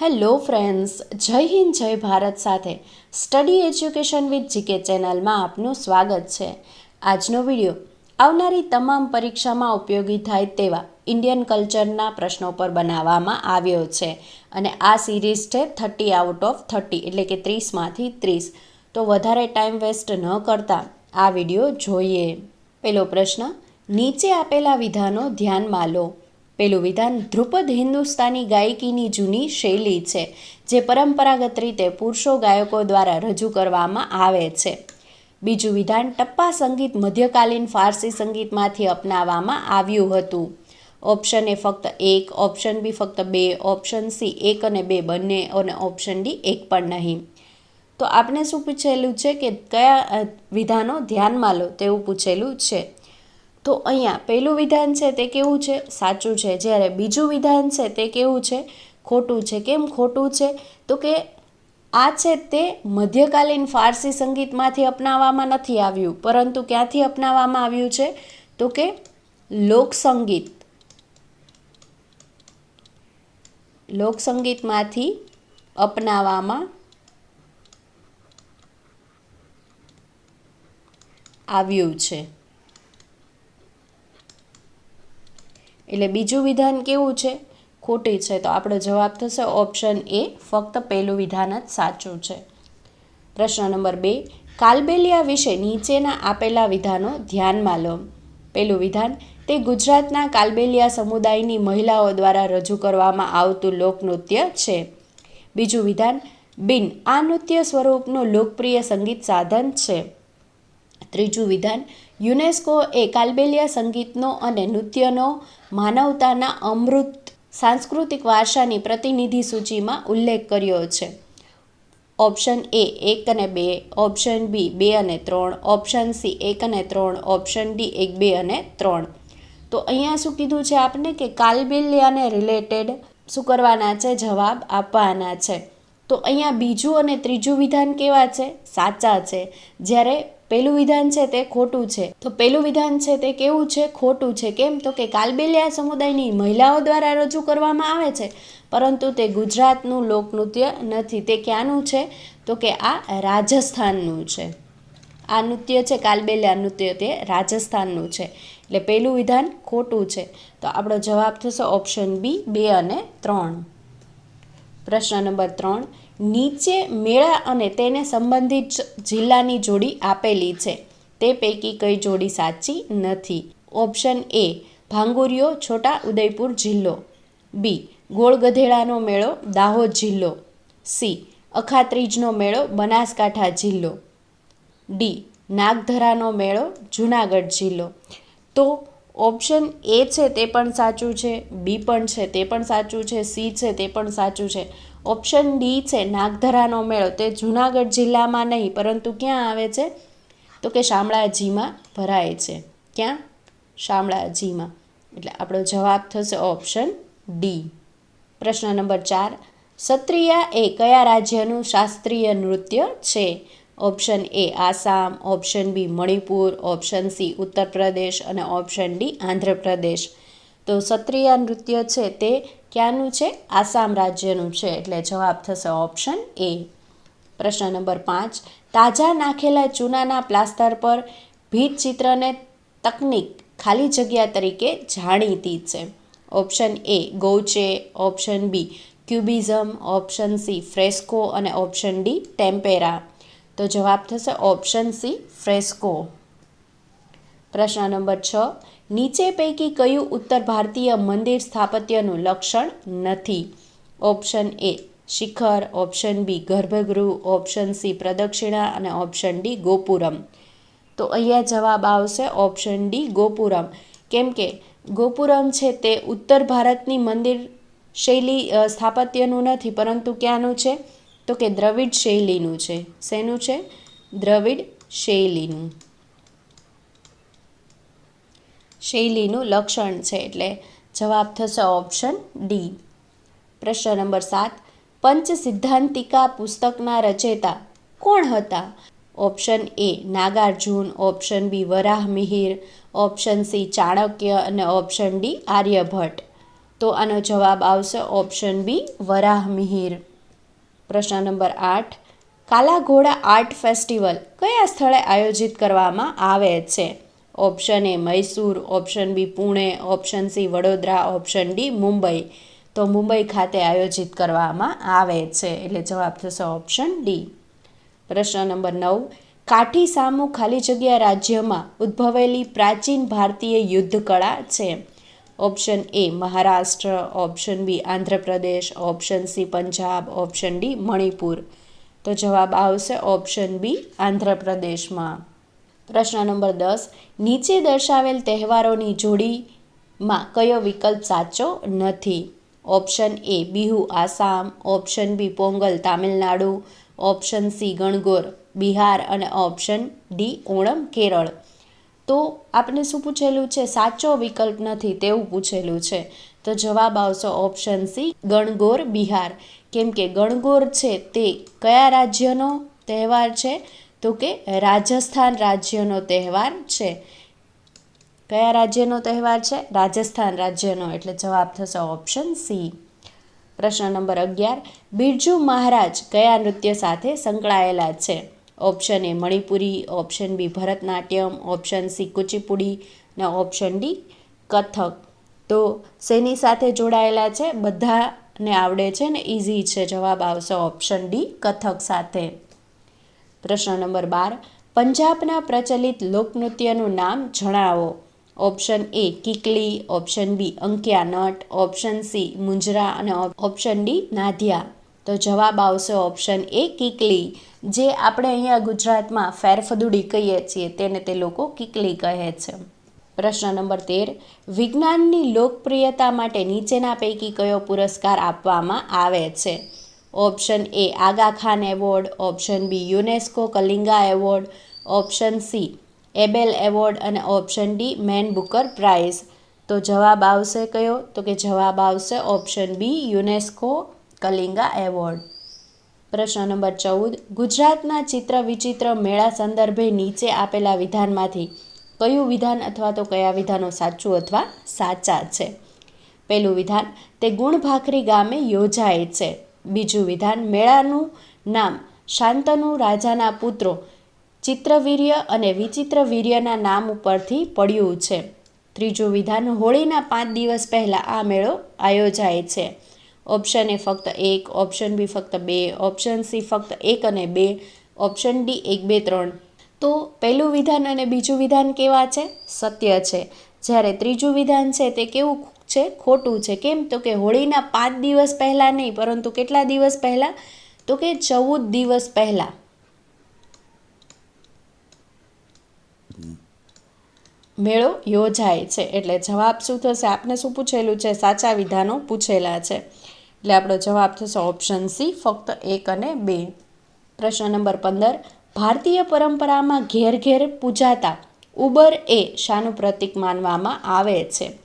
Hello friends, જય હિન્દ, જય ભારત સાથે સ્ટડી એજ્યુકેશન વિથ જીકે ચેનલમાં આપનું સ્વાગત છે. આજનો વીડિયો, આવનારી તમામ પરીક્ષામાં ઉપયોગી થાય તેવા ઇન્ડિયન કલ્ચરના પ્રશ્નો પર બનાવવામાં આવ્યો છે. અને આ સિરીઝ છે થર્ટી આઉટ ઓફ થર્ટી, એટલે કે ત્રીસમાંથી ત્રીસ. તો વધારે ટાઈમ વેસ્ટ ન કરતા આ વીડિયો જોઈએ. પેલો પ્રશ્ન, નીચે આપેલા વિધાનો ધ્યાનમાં લો. પેલું વિધાન ધ્રુપદ હિન્દુસ્તાની ગાયકીની જૂની શૈલી છે, જે પરંપરાગત રીતે પુરુષો ગાયકો દ્વારા રજૂ કરવામાં આવે છે. બીજું વિધાન ટપ્પા સંગીત મધ્યકાલીન ફારસી સંગીતમાંથી અપનાવવામાં આવ્યું હતું. ઓપ્શન એ ફક્ત એક, ઓપ્શન બી ફક્ત બે, ઓપ્શન સી એક અને બે બંને, અને ઓપ્શન ડી એક પણ નહીં. તો આપણે શું પૂછેલું છે કે કયા વિધાનો ધ્યાનમાં લો તેવું પૂછેલું છે. તો અહીંયા પહેલું વિધાન છે તે કેવું છે? સાચું છે. જ્યારે બીજું વિધાન છે તે કેવું છે? ખોટું છે. કેમ ખોટું છે? તો કે આ છે તે મધ્યકાલીન ફારસી સંગીતમાંથી અપનાવવામાં નથી આવ્યું, પરંતુ ક્યાંથી અપનાવવામાં આવ્યું છે? તો કે લોકસંગીત. લોકસંગીતમાંથી અપનાવવામાં આવ્યું છે. એટલે બીજું વિધાન કેવું છે? ખોટી છે. તો આપણો જવાબ થશે ઓપ્શન એ ફક્ત પહેલું વિધાન જ સાચું છે. પ્રશ્ન નંબર બે, કાલબેલિયા વિશે નીચેના આપેલા વિધાનો ધ્યાનમાં લો. પહેલું વિધાન, તે ગુજરાતના કાલબેલિયા સમુદાયની મહિલાઓ દ્વારા રજૂ કરવામાં આવતું લોકનૃત્ય છે. બીજું વિધાન, બિન, આ નૃત્ય સ્વરૂપનું લોકપ્રિય સંગીત સાધન છે. ત્રીજું વિધાન યુનેસ્કો એ કાલબેલિયા સંગીતનો અને નૃત્યનો માનવતાના અમૃત સાંસ્કૃતિક વારસાની પ્રતિનિધિ સૂચિમાં ઉલ્લેખ કર્યો છે. ઓપ્શન એ એક અને બે, ઓપ્શન બી બે અને ત્રણ, ઓપ્શન સી એક અને ત્રણ, ઓપ્શન ડી એક, બે અને ત્રણ. તો અહીંયા શું કીધું છે આપને કે કાલબેલિયાને રિલેટેડ શું કરવાના છે? જવાબ આપવાના છે. તો અહીંયા બીજું અને ત્રીજું વિધાન કેવા છે? સાચા છે. જ્યારે પહેલું વિધાન છે તે ખોટું છે. તો પહેલું વિધાન છે તે કેવું છે? ખોટું છે. કેમ? તો કે કાલબેલિયા સમુદાયની મહિલાઓ દ્વારા રજૂ કરવામાં આવે છે. પરંતુ તે ગુજરાતનું લોકનૃત્ય નથી. તે ક્યાંનું છે? તો કે આ રાજસ્થાનનું છે. આ નૃત્ય છે કાલબેલિયા નૃત્ય. તે રાજસ્થાનનું છે. એટલે પહેલું વિધાન ખોટું છે. તો આપણો જવાબ થશે ઓપ્શન બી, બે અને ત્રણ. પ્રશ્ન નંબર ત્રણ, નીચે મેળા અને તેને સંબંધિત જિલ્લાની જોડી આપેલી છે. તે પૈકી કઈ જોડી સાચી નથી? ઓપ્શન એ ભાંગુરિયો છોટા ઉદયપુર જિલ્લો. બી, ગોળગધેડાનો મેળો, દાહોદ જિલ્લો. સી, અખાત્રીજનો મેળો, બનાસકાંઠા જિલ્લો. ડી, નાગધરાનો મેળો, જુનાગઢ જિલ્લો. તો ઓપ્શન એ છે તે પણ સાચું છે, બી પણ છે તે પણ સાચું છે, સી છે તે પણ સાચું છે. ઓપ્શન ડી છે નાગધરાનો મેળો, તે જુનાગઢ જિલ્લામાં નહીં, પરંતુ ક્યાં આવે છે? તો કે શામળાજીમાં ભરાય છે. ક્યાં? શામળાજીમાં. એટલે આપણો જવાબ થશે ઓપ્શન ડી. પ્રશ્ન નંબર ચાર સત્રિયા એ કયા રાજ્યનું શાસ્ત્રીય નૃત્ય છે? Option A Assam, option B Manipur, option C Uttar Pradesh અને ઓપ્શન ડી આંધ્રપ્રદેશ. તો સત્રિયા નૃત્ય છે તે ક્યાંનું છે? આસામ રાજ્યનું છે. એટલે જવાબ થશે ઓપ્શન એ. પ્રશ્ન નંબર પાંચ. તાજા નાખેલા ચૂનાના પ્લાસ્ટર પર ભીત ચિત્રને તકનિક ખાલી જગ્યા તરીકે જાણીતી છે. Option A gouache, option B cubism, option C fresco અને ઓપ્શન ડી ટેમ્પેરા. તો જવાબ થશે ઓપ્શન સી ફ્રેસ્કો પ્રશ્ન નંબર છ, નીચે પૈકી કયું ઉત્તર ભારતીય મંદિર સ્થાપત્યનું લક્ષણ નથી? ઓપ્શન એ શિખર ઓપ્શન બી ગર્ભગૃહ ઓપ્શન સી પ્રદક્ષિણા અને ઓપ્શન ડી ગોપુરમ. તો અહીંયા જવાબ આવશે ઓપ્શન ડી ગોપુરમ. કેમ કે ગોપુરમ છે તે ઉત્તર ભારતની મંદિર શૈલી સ્થાપત્યનું નથી, પરંતુ ક્યાંનું છે? તો કે દ્રવિડ શૈલીનું છે. શેનું છે? દ્રવિડ શૈલીનું. શૈલીનું લક્ષણ છે એટલે જવાબ થશે ઓપ્શન ડી. પ્રશ્ન નંબર સાત. પંચ સિદ્ધાંતિકા પુસ્તકના રચેતા કોણ હતા? Option A Nagarjun, option B Varaha Mihir, option C Chanakya અને ઓપ્શન ડી આર્યભટ્ટ. તો આનો જવાબ આવશે ઓપ્શન બી વરાહ મિહિર. પ્રશ્ન નંબર આઠ. કાલા ઘોડા આર્ટ ફેસ્ટિવલ કયા સ્થળે આયોજિત કરવામાં આવે છે? Option A Mysore, option B Pune, option C Vadodara, option D Mumbai. તો મુંબઈ ખાતે આયોજિત કરવામાં આવે છે. એટલે જવાબ થશે ઓપ્શન ડી. પ્રશ્ન નંબર નવ. કાઠી સામુ ખાલી જગ્યા રાજ્યમાં ઉદ્ભવેલી પ્રાચીન ભારતીય યુદ્ધ કળા છે. Option A Maharashtra option B Andhra Pradesh option C Punjab option D Manipur તો જવાબ આવશે ઓપ્શન બી આંધ્રપ્રદેશમાં પ્રશ્ન નંબર દસ, નીચે દર્શાવેલ તહેવારોની જોડીમાં કયો વિકલ્પ સાચો નથી? Option A Bihu, Assam. Option B Pongal, Tamil Nadu. Option C Gangaur, Bihar. અને ઓપ્શન ડી ઓણમ, કેરળ. તો આપણે શું પૂછેલું છે? સાચો વિકલ્પ નથી તેવું પૂછેલું છે. તો જવાબ આવશે ઓપ્શન સી, ગણગોર બિહાર. કેમ કે ગણગોર છે તે કયા રાજ્યનો તહેવાર છે? તો કે રાજસ્થાન રાજ્યનો તહેવાર છે. કયા રાજ્યનો તહેવાર છે? રાજસ્થાન રાજ્યનો. એટલે જવાબ થશે ઓપ્શન સી. પ્રશ્ન નંબર અગિયાર. બિરજુ મહારાજ કયા નૃત્ય સાથે સંકળાયેલા છે? Option A Manipuri, option B Bharatanatyam, option C Kuchipudi ને ઓપ્શન ડી કથક. તો શેની સાથે જોડાયેલા છે? બધાને આવડે છે ને? ઇઝી છે જવાબ આવશે ઓપ્શન ડી કથક સાથે. પ્રશ્ન નંબર બાર. પંજાબના પ્રચલિત લોકનૃત્યનું નામ જણાવો. Option A Kikli, option B Ankiya Nat, option C Munjra અને ઓપ્શન ડી નાધિયા. તો જવાબ આવશે ઓપ્શન એ કિકલી. જે આપણે અહીંયા ગુજરાતમાં ફેરફદુડી કહીએ છીએ તેને તે લોકો કિકલી કહે છે. પ્રશ્ન નંબર તેર, વિજ્ઞાનની લોકપ્રિયતા માટે નીચેના પૈકી કયો પુરસ્કાર આપવામાં આવે છે? Option A Aga Khan award, option B UNESCO Kalinga award, option C Abel award અને option D man Booker prize. તો જવાબ આવશે કયો? તો કે જવાબ આવશે option B UNESCO Kalinga award. પ્રશ્ન નંબર ચૌદ. ગુજરાતના ચિત્ર વિચિત્ર મેળા સંદર્ભે નીચે આપેલા વિધાનમાંથી કયું વિધાન અથવા તો કયા વિધાનો સાચું અથવા સાચા છે? પહેલું વિધાન, તે ગુણભાખરી ગામે યોજાય છે. બીજું વિધાન, મેળાનું નામ શાંતનુ રાજાના પુત્રો ચિત્રવીર્ય અને વિચિત્રવીર્યના નામ ઉપરથી પડ્યું છે. ત્રીજું વિધાન, હોળીના પાંચ દિવસ પહેલાં આ મેળો આયોજાય છે. ઓપ્શન એ ફક્ત એક ઓપ્શન બી ફક્ત બે ઓપ્શન સી ફક્ત એક અને બે ઓપ્શન ડી એક, બે, ત્રણ. તો પહેલું વિધાન અને બીજું વિધાન કેવા છે? સત્ય છે. જ્યારે ત્રીજું વિધાન છે તે કેવું છે? ખોટું છે. કેમ? તો કે હોળીના પાંચ દિવસ પહેલાં નહીં, પરંતુ કેટલા દિવસ પહેલાં? તો કે ચૌદ દિવસ પહેલાં. મેળો યોજાય છે. એટલે જવાબ શું થશે? આપને શું પૂછેલું છે? સાચા વિધાનો પૂછેલા છે. એટલે આપણો જવાબ થશે ઓપ્શન સી ફક્ત એક અને બે. પ્રશ્ન નંબર પંદર, ભારતીય પરંપરામાં ઘેર ઘેર પૂજાતા ઉબર એ શાનું પ્રતીક માનવામાં આવે છે?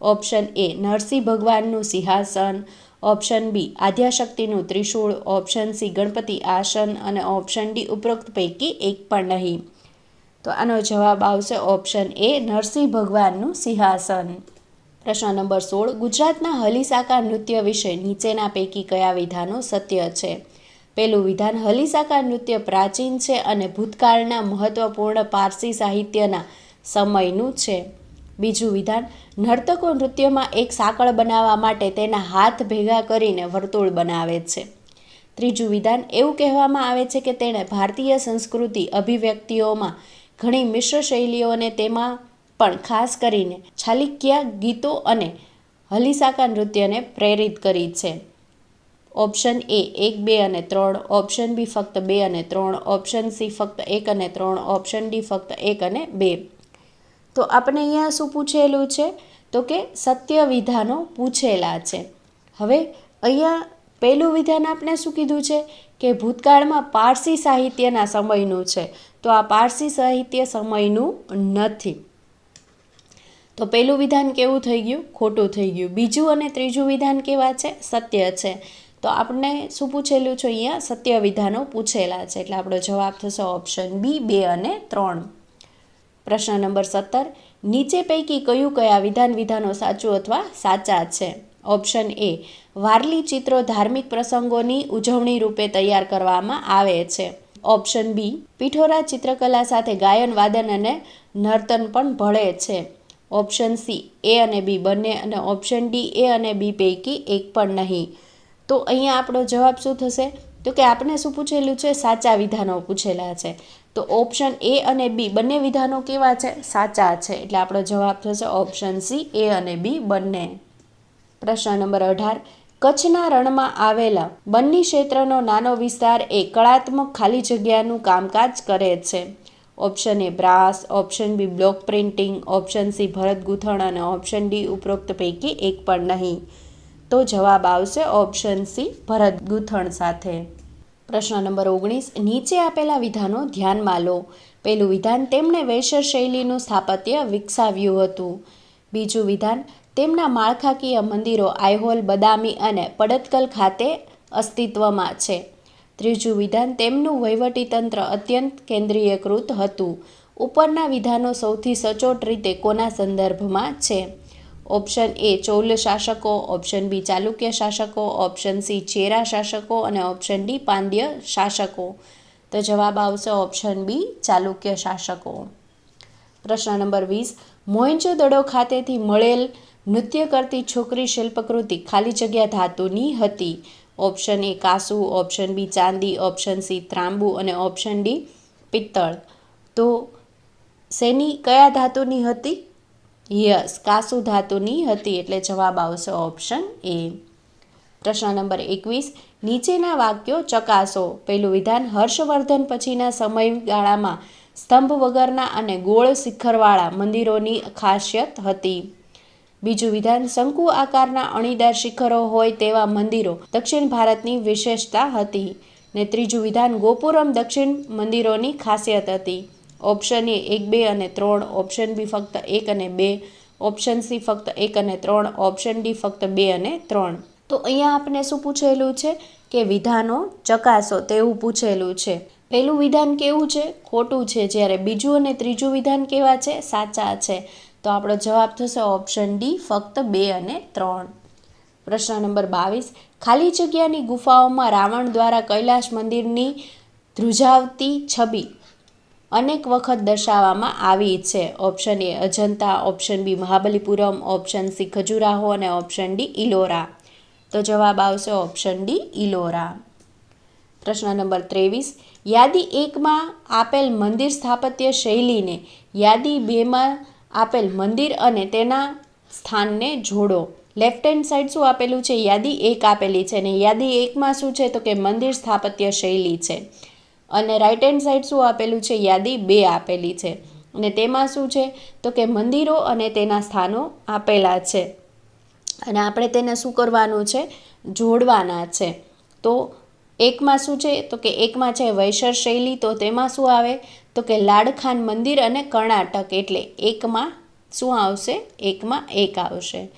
ઓપ્શન એ નરસિંહ ભગવાનનું સિંહાસન. ઓપ્શન બી આદ્યાશક્તિનું ત્રિશૂળ. ઓપ્શન સી ગણપતિ આસન. અને ઓપ્શન ડી ઉપરોક્ત પૈકી એક પણ નહીં. તો આનો જવાબ આવશે ઓપ્શન એ નરસિંહ ભગવાનનું સિંહાસન. પ્રશ્ન નંબર સોળ, ગુજરાતના હલીસાકાર નૃત્ય વિશે નીચેના પૈકી કયા વિધાનો સત્ય છે? પહેલું વિધાન હલીસાકાર નૃત્ય પ્રાચીન છે અને ભૂતકાળના મહત્વપૂર્ણ પારસી સાહિત્યના સમયનું છે. બીજું વિધાન, નર્તકો નૃત્યમાં એક સાંકળ બનાવવા માટે તેના હાથ ભેગા કરીને વર્તુળ બનાવે છે. ત્રીજું વિધાન, એવું કહેવામાં આવે છે કે તેણે ભારતીય સંસ્કૃતિ અભિવ્યક્તિઓમાં ઘણી મિશ્ર શૈલીઓને તેમાં પણ ખાસ કરીને છાલિક્યા ગીતો અને હલીસાકા નૃત્યને પ્રેરિત કરી છે. ઓપ્શન એ એક, બે અને ત્રણ, ઓપ્શન બી ફક્ત બે અને ત્રણ, ઓપ્શન સી ફક્ત એક અને ત્રણ, ઓપ્શન ડી ફક્ત એક અને બે. તો આપણે અહીંયા શું પૂછેલું છે? તો કે સત્ય વિધાનો પૂછેલા છે. હવે અહીંયા પહેલું વિધાન આપણે શું કીધું છે? કે ભૂતકાળમાં પારસી સાહિત્યના સમયનું છે. તો આ પારસી સાહિત્ય સમયનું નથી. તો પહેલું વિધાન કેવું થઈ ગયું? ખોટું થઈ ગયું. બીજું અને ત્રીજું વિધાન કેવા છે? સત્ય છે. તો આપણને શું પૂછેલું છે અહીંયા? સત્ય વિધાનો પૂછેલા છે. એટલે આપણો જવાબ થશે ઓપ્શન બી બે અને ત્રણ. પ્રશ્ન નંબર સત્તર. નીચે પૈકી કયું કયા વિધાન વિધાનો સાચું અથવા સાચા છે? ઓપ્શન એ વારલી ચિત્રો ધાર્મિક પ્રસંગોની ઉજવણી રૂપે તૈયાર કરવામાં આવે છે. ઓપ્શન બી પિઠોરા ચિત્રકલા સાથે ગાયન, વાદન અને નર્તન પણ ભળે છે. ઓપ્શન સી, એ અને બી, બંને અને ઓપ્શન ડી, એ અને બી પૈકી એક પણ નહીં. તો અહીંયા આપણો જવાબ શું થશે? તો કે આપણે શું પૂછેલું છે? સાચા વિધાનો પૂછેલા છે. તો ઓપ્શન એ અને બી, બંને વિધાનો કેવા છે? સાચા છે. એટલે આપણો જવાબ થશે ઓપ્શન સી, એ અને બી, બંને. પ્રશ્ન નંબર અઢાર. કચ્છના રણમાં આવેલા બન્ની ક્ષેત્રનો નાનો વિસ્તાર એ કળાત્મક ખાલી જગ્યાનું કામકાજ કરે છે. Option A brass option B block printing option C ભરત ગૂંથણ. અને ઓપ્શન ડી ઉપરોક્ત પૈકી એક પણ નહીં. તો જવાબ આવશે ઓપ્શન સી ભરત ગૂંથણ સાથે. પ્રશ્ન નંબર ઓગણીસ. નીચે આપેલા વિધાનો ધ્યાનમાં લો. પહેલું વિધાન, તેમણે વૈશ્ય શૈલીનું સ્થાપત્ય વિકસાવ્યું હતું. બીજું વિધાન, તેમના માળખાકીય મંદિરો આઈહોલ બદામી અને પડતકલ ખાતે અસ્તિત્વમાં છે. ત્રીજું વિધાન, તેમનું વહીવટીતંત્ર અત્યંત કેન્દ્રીયકૃત હતું. ઉપરના વિધાનો સૌથી સચોટ રીતે કોના સંદર્ભમાં છે? ઓપ્શન એ, ચૌલ શાસકો, ઓપ્શન બી, ચાલુક્ય શાસકો, ઓપ્શન સી, ચેરા શાસકો અને ઓપ્શન ડી, પાંડ્ય શાસકો. તો જવાબ આવશે ઓપ્શન બી, ચાલુક્ય શાસકો. પ્રશ્ન નંબર વીસ મોહેંજો દડો ખાતેથી મળેલ નૃત્ય કરતી છોકરી શિલ્પકૃતિ ખાલી જગ્યા ધાતુની હતી. ઓપ્શન એ કાસુ, ઓપ્શન બી ચાંદી, ઓપ્શન સી ત્રાંબુ અને ઓપ્શન ડી પિત્તળ. તો શેની, કયા ધાતુની હતી? યસ, કાસુ ધાતુની હતી, એટલે જવાબ આવશે ઓપ્શન એ. પ્રશ્ન નંબર એકવીસ, નીચેના વાક્યો ચકાસો. પહેલું વિધાન, હર્ષવર્ધન પછીના સમયગાળામાં સ્તંભ વગરના અને ગોળ શિખરવાળા મંદિરોની ખાસિયત હતી. બીજું વિધાન, શંકુ આકારના અણીદાર શિખરો હોય તેવા મંદિરો દક્ષિણ ભારતની વિશેષતા હતી ને ત્રીજું વિધાન, ગોપુરમ દક્ષિણ મંદિરોની ખાસિયત હતી. ઓપ્શન એ એક, બે અને ત્રણ ઓપ્શન બી ફક્ત એક અને બે ઓપ્શન સી ફક્ત એક અને ત્રણ ઓપ્શન ડી ફક્ત બે અને ત્રણ. તો અહીંયા આપણે શું પૂછેલું છે? કે વિધાનો ચકાસો તેવું પૂછેલું છે. પહેલું વિધાન કેવું છે? ખોટું છે. જ્યારે બીજું અને ત્રીજું વિધાન કેવા છે? સાચા છે. તો આપણો જવાબ થશે ઓપ્શન ડી ફક્ત બે અને ત્રણ. પ્રશ્ન નંબર બાવીસ. ખાલી જગ્યાની ગુફાઓમાં રાવણ દ્વારા કૈલાશ મંદિરની ધ્રુજાવતી છબી અનેક વખત દર્શાવવામાં આવી છે. Option A Ajanta. Option B Mahabalipuram. Option C Khajuraho અને ઓપ્શન ડી ઇલોરા. તો જવાબ આવશે ઓપ્શન ડી ઇલોરા. પ્રશ્ન નંબર ત્રેવીસ. યાદી એકમાં આપેલ મંદિર સ્થાપત્ય શૈલીને યાદી બેમાં આપેલ મંદિર અને તેના સ્થાનને જોડો. લેફ્ટ હેન્ડ સાઈડ શું આપેલું છે? યાદી એક આપેલી છે ને યાદી એકમાં શું છે? તો કે મંદિર સ્થાપત્ય શૈલી છે. અને રાઈટ હેન્ડ સાઈડ શું આપેલું છે? યાદી બે આપેલી છે. અને તેમાં શું છે? તો કે મંદિરો અને તેના સ્થાનો આપેલા છે. અને આપણે તેને શું કરવાનું છે? જોડવાના છે. તો એકમાં શું છે? તો કે એકમાં છે વૈશર શૈલી, તો તેમાં શું આવે? તો કે લાડખાન મંદિર અને કર્ણાટક, એટલે એકમાં શું આવશે? એકમાં એક આવશે.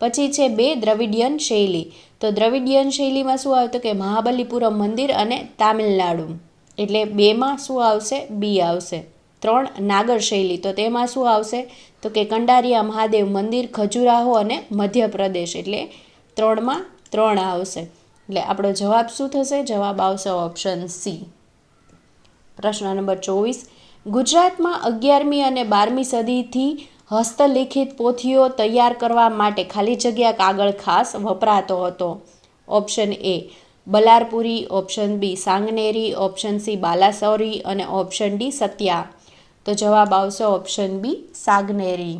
પછી છે બે દ્રવિડિયન શૈલી. તો દ્રવિડિયન શૈલીમાં શું આવે? તો કે મહાબલીપુરમ મંદિર અને તામિલનાડુ. એટલે બેમાં શું આવશે? બી આવશે. ત્રણ નાગર શૈલી. તો તેમાં શું આવશે? તો કે કંડારિયા મહાદેવ મંદિર, ખજુરાહો અને મધ્યપ્રદેશ. એટલે ત્રણમાં ત્રણ આવશે. એટલે આપણો જવાબ શું થશે? જવાબ આવશે ઓપ્શન સી પ્રશ્ન નંબર ચોવીસ. ગુજરાતમાં અગિયારમી અને બારમી સદીથી હસ્તલિખિત પોથીઓ તૈયાર કરવા માટે ખાલી જગ્યા કાગળ ખાસ વપરાતો હતો. Option A Ballarpuri option B Sanganeri option C Balasori અને ઓપ્શન ડી સત્યા. તો જવાબ આવશે ઓપ્શન બી સાગનેરી.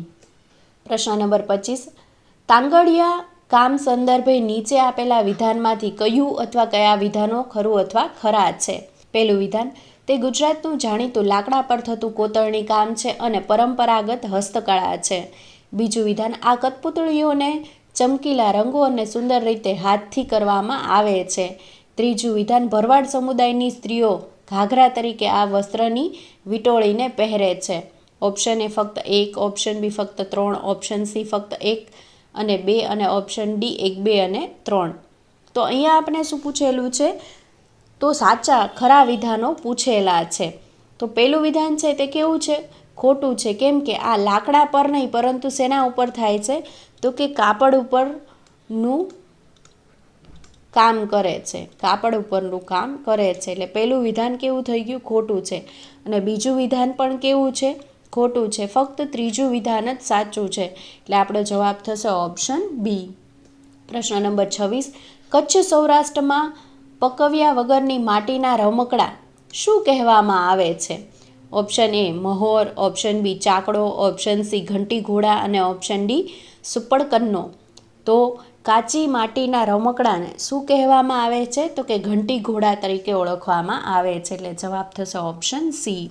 પ્રશ્ન નંબર પચીસ. તાંગડિયા કામ સંદર્ભે નીચે આપેલા વિધાનમાંથી કયું અથવા કયા વિધાનો ખરું અથવા ખરા છે? પહેલું વિધાન, તે ગુજરાતનું જાણીતું લાકડા પર થતું કોતરણી કામ છે અને પરંપરાગત હસ્તકળા છે. બીજું વિધાન, આ કઠપૂતળીઓને ચમકીલા રંગો અને સુંદર રીતે હાથથી કરવામાં આવે છે. ત્રીજું વિધાન, ભરવાડ સમુદાયની સ્ત્રીઓ ઘાઘરા તરીકે આ વસ્ત્રની વિટોળીને પહેરે છે. ઓપ્શન એ ફક્ત એક, ઓપ્શન બી ફક્ત ત્રણ, ઓપ્શન સી ફક્ત એક અને બે અને ઓપ્શન ડી એક, બે અને ત્રણ. તો અહીંયા આપણે શું પૂછેલું છે? તો સાચા, ખરા વિધાનો પૂછેલા છે. તો પહેલું વિધાન છે તે કેવું છે? ખોટું છે. કેમ કે આ લાકડા પર નહીં, પરંતુ શેના ઉપર થાય છે. તો કે કાપડ ઉપરનું કામ કરે છે. કાપડ ઉપરનું કામ કરે છે. એટલે પહેલું વિધાન કેવું થઈ ગયું? ખોટું છે. અને બીજું વિધાન પણ કેવું છે? ખોટું છે. ફક્ત ત્રીજું વિધાન જ સાચું છે. એટલે આપણો જવાબ થશે ઓપ્શન બી. પ્રશ્ન નંબર છવ્વીસ. કચ્છ સૌરાષ્ટ્રમાં પકવ્યા વગરની માટીના રમકડા શું કહેવામાં આવે છે? ઓપ્શન એ મહોર, ઓપ્શન બી ચાકડો, ઓપ્શન સી ઘંટી ઘોડા અને ઓપ્શન ડી સુપડકન્નો તો કાચી માટીના રમકડાને શું કહેવામાં આવે છે? તો કે ઘંટી ઘોડા તરીકે ઓળખવામાં આવે છે. એટલે જવાબ થશે ઓપ્શન સી.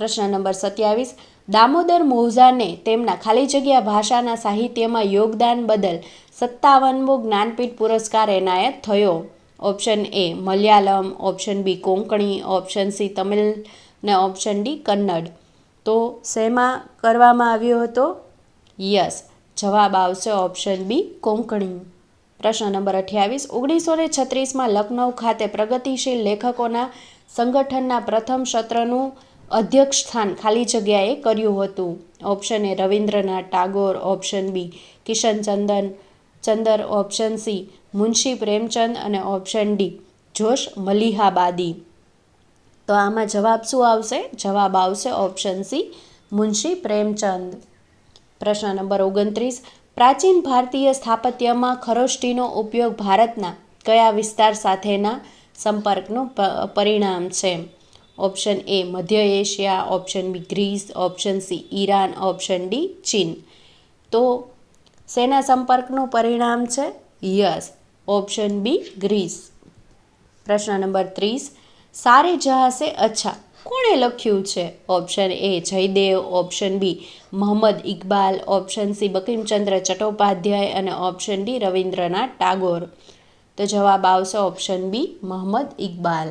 પ્રશ્ન નંબર સત્યાવીસ. દામોદર મૌઝાને તેમના ખાલી જગ્યા ભાષાના સાહિત્યમાં યોગદાન બદલ સત્તાવનમો જ્ઞાનપીઠ પુરસ્કાર એનાયત થયો. Option A Malayalam, option B Konkani, option C Tamil ને ઓપ્શન ડી કન્નડ. તો શેમાં કરવામાં આવ્યો હતો? યસ, જવાબ આવશે ઓપ્શન બી કોંકણી. પ્રશ્ન નંબર અઠ્યાવીસ. ઓગણીસો ને છત્રીસમાં લખનૌ ખાતે પ્રગતિશીલ લેખકોના સંગઠનના પ્રથમ સત્રનું અધ્યક્ષ સ્થાન ખાલી જગ્યાએ કર્યું હતું. Option A Rabindranath Tagore. Option B Kishanchandan Chander option C Munshi Premchand અને ઓપ્શન ડી જોશ મલિહાબાદી. તો આમાં જવાબ શું આવશે? જવાબ આવશે ઓપ્શન સી મુનશી પ્રેમચંદ. પ્રશ્ન નંબર ઓગણત્રીસ, પ્રાચીન ભારતીય સ્થાપત્યમાં ખરોષ્ટીનો ઉપયોગ ભારતના કયા વિસ્તાર સાથેના સંપર્કનું પરિણામ છે? ઓપ્શન એ મધ્ય Asia option B Greece option C Iran option D ચીન તો શેના સંપર્કનું પરિણામ છે? યસ. ઓપ્શન બી ગ્રીસ પ્રશ્ન નંબર ત્રીસ. સારે જહાસે અચ્છા. કોણે લખ્યું છે? Option A Jaydev. Option B Mohammad Iqbal. Option C Bankimchandra Chattopadhyay. અને ઓપ્શન ડી રવિન્દ્રનાથ ટાગોર. તો જવાબ આવશે option B Mohammad Iqbal.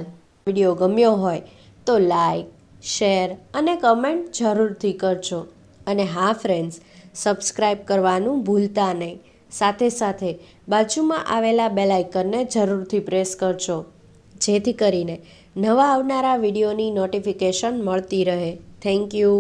Video ગમ્યો હોય તો લાઈક શેર અને કમેન્ટ જરૂરથી કરજો. અને હા ફ્રેન્ડ્સ સબસ્ક્રાઈબ કરવાનું ભૂલતા નહીં. સાથે સાથે બાજુમાં આવેલા બેલ આઇકનને જરૂરથી પ્રેસ કરજો. જેથી કરીને નવા આવનારા વિડીયોની નોટિફિકેશન મળતી રહે. Thank you